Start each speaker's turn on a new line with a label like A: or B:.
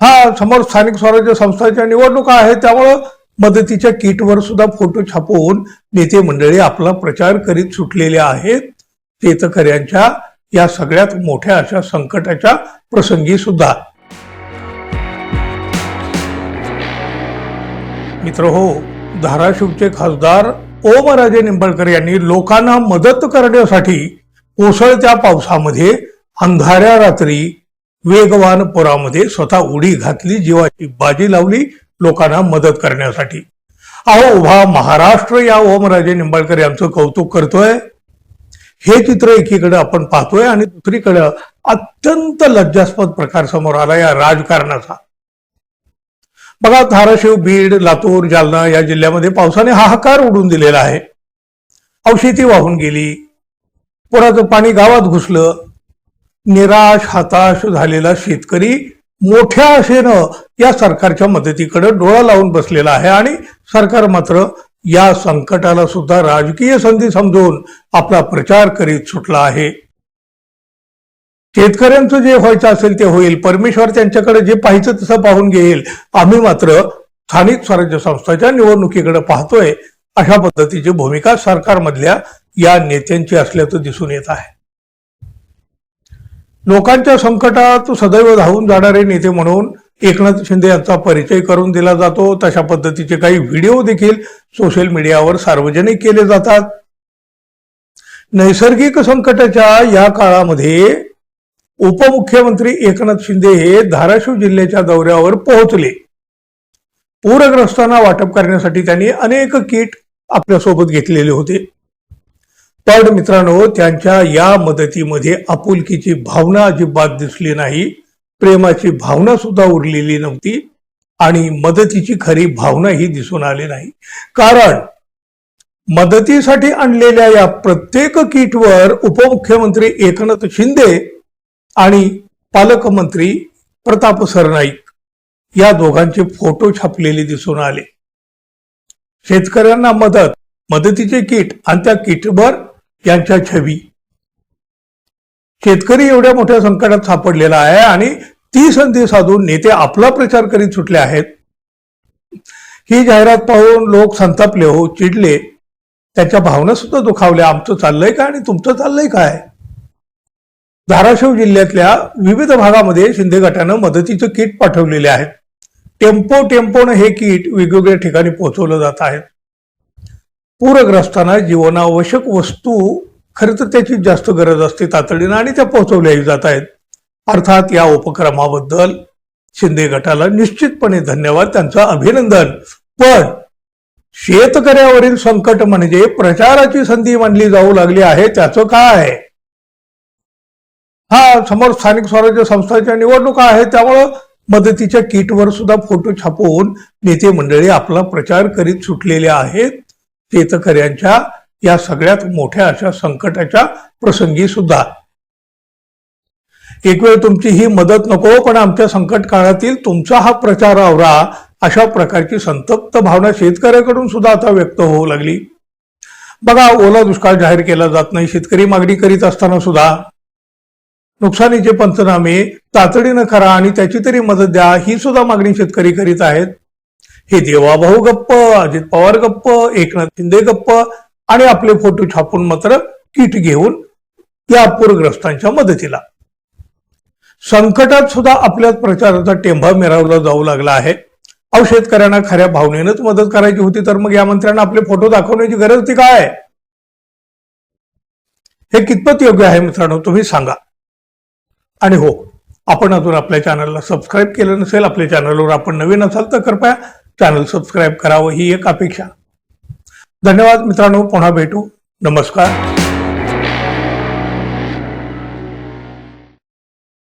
A: हा समोर स्थानिक स्वराज्य संस्थांच्या निवडणुका आहेत त्यामुळं मदतीच्या किटवर सुद्धा फोटो छापून नेते मंडळी आपला प्रचार करीत सुटलेले आहेत. शेतकऱ्यांच्या या सगळ्यात मोठ्या अशा संकटाच्या प्रसंगी सुद्धा. मित्र हो धाराशिवचे खासदार ओमराजे निंबाळकर यांनी लोकांना मदत करण्यासाठी कोसळत्या पावसामध्ये अंधाऱ्या रात्री वेगवान पुरामध्ये स्वतः उडी घातली जीवाची बाजी लावली लोकांना मदत करण्यासाठी. अहो उभा महाराष्ट्र या ओमराजे निंबाळकर यांचं कौतुक करतोय. हे चित्र एकीकडे आपण पाहतोय आणि दुसरीकडे अत्यंत लज्जास्पद प्रकार समोर आला या राजकारणाचा. बघा धाराशिव बीड लातूर जालना या जिल्ह्यामध्ये पावसाने हाहाकार उडून दिलेला आहे. औषधी वाहून गेली. पुराचं पाणी गावात घुसलं. निराश हताश झालेला शेतकरी मोठ्या आशेनं या सरकारच्या मदतीकडे डोळा लावून बसलेला आहे आणि सरकार मात्र या संकटाला सुद्धा राजकीय संधी समजून आपला प्रचार करीत सुटला आहे. शेतकऱ्यांचं जे व्हायचं असेल ते होईल. परमेश्वर त्यांच्याकडे जे पाहिजे तसं पाहून घेईल. आम्ही मात्र स्थानिक स्वराज्य संस्थाच्या निवडणुकीकडे पाहतोय. अशा पद्धतीची भूमिका सरकारमधल्या या नेत्यांची असल्याचं दिसून येत आहे. लोकांच्या संकटात सदैव धावून जाणारे नेते म्हणून एकनाथ शिंदे यांचा परिचय करून दिला जातो. तशा पद्धतीचे काही व्हिडिओ देखील सोशल मीडियावर सार्वजनिक केले जातात. नैसर्गिक संकटाच्या या काळामध्ये उपमुख्यमंत्री एकनाथ शिंदे हे धाराशिव जिल्ह्याच्या दौऱ्यावर पोहोचले. पूरग्रस्तांना वाटप करण्यासाठी त्यांनी अनेक किट आपल्यासोबत घेतलेले होते. पण मित्रांनो त्यांच्या या मदतीमध्ये आपुलकीची भावना अजिबात दिसली नाही. प्रेमाची भावना सुद्धा उरलेली नव्हती आणि मदतीची खरी भावना ही दिसून आली नाही. कारण मदतीसाठी आणलेल्या या प्रत्येक किटवर उपमुख्यमंत्री एकनाथ शिंदे आणि पालकमंत्री प्रताप सरनाईक या दोघांचे फोटो छापलेले दिसून आले. शेतकऱ्यांना मदत मदतीचे किट आणि त्या किटवर यांच्या छबी शेतकरी एवढ्या मोठ्या संकटात सापडलेला आहे आणि ती संधी साधून नेते आपला प्रचार करीत सुटले आहेत. ही जाहिरात पाहून लोक संतापले हो चिडले. त्याच्या भावना सुद्धा दुखावल्या. आमचं चाललंय काय आणि तुमचं चाललंय काय? धाराशिव जिल्ह्यातल्या विविध भागामध्ये शिंदे गटानं मदतीचं किट पाठवलेले आहेत. टेम्पो टेम्पोनं हे किट वेगवेगळ्या ठिकाणी पोहोचवलं जात आहे. पूरग्रस्तांना जीवनावश्यक वस्तू खरं तर त्याची जास्त गरज असते तातडीनं आणि त्या पोहोचवल्याही जात आहेत. अर्थात या उपक्रमाबद्दल शिंदे गटाला निश्चितपणे धन्यवाद त्यांचं अभिनंदन. पण शेतकऱ्यावरील संकट म्हणजे प्रचाराची संधी मानली जाऊ लागली आहे त्याचं काय? हा समोर स्थानिक स्वराज्य संस्थांच्या निवडणुका आहेत त्यामुळं मदतीच्या किटवर सुद्धा फोटो छापून नेते मंडळी आपला प्रचार करीत सुटलेले आहेत. शेतकऱ्यांच्या या सगळ्यात मोठ्या अशा संकटाच्या प्रसंगी सुद्धा. एक वेळ तुमची ही मदत नको पण आमच्या संकट काळातील तुमचा हा प्रचार आवरा अशा प्रकारची संतप्त भावना शेतकऱ्याकडून सुद्धा आता व्यक्त होऊ लागली. बघा ओला दुष्काळ जाहीर केला जात नाही शेतकरी मागणी करीत असताना सुद्धा. नुकसानीचे पंचनामे तातडीनं करा आणि त्याची तरी मदत द्या ही सुद्धा मागणी शेतकरी करीत आहेत. हे देवाभाऊ गप्प अजित पवार गप्प एकनाथ शिंदे गप्प आणि आपले फोटो छापून मात्र किट घेऊन या पूरग्रस्तांच्या मदतीला. संकटात सुद्धा आपल्या प्रचाराचा टेंभा मिरवला जाऊ लागला आहे. अव शेतकऱ्यांना खऱ्या भावनेनंच मदत करायची होती तर मग या मंत्र्यांना आपले फोटो दाखवण्याची गरज ती काय? हे कितपत योग्य आहे मित्रांनो तुम्ही सांगा. आणि हो आपण अजून आपल्या चॅनलला सबस्क्राईब केलं नसेल आपल्या चॅनलवर आपण नवीन असाल तर कृपया चॅनल सबस्क्राईब करावं ही एक अपेक्षा. धन्यवाद मित्रांनो पुन्हा भेटू. नमस्कार.